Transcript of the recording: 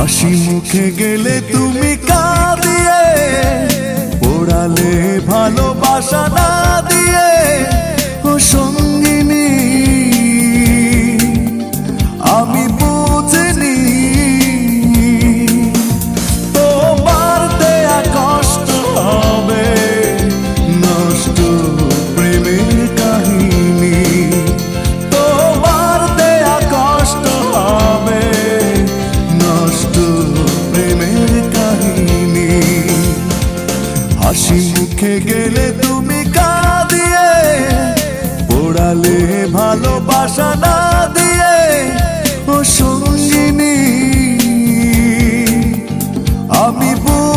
হাসি মুখে গেলে তুমি কাঁদিয়ে পোড়ালে ভালোবাসা না দিয়ে হাসি মুখে গেলে তুমি কাঁদিয়ে পড়ালে ভালোবাসা না দিয়ে ও সঙ্গিনী আমি বল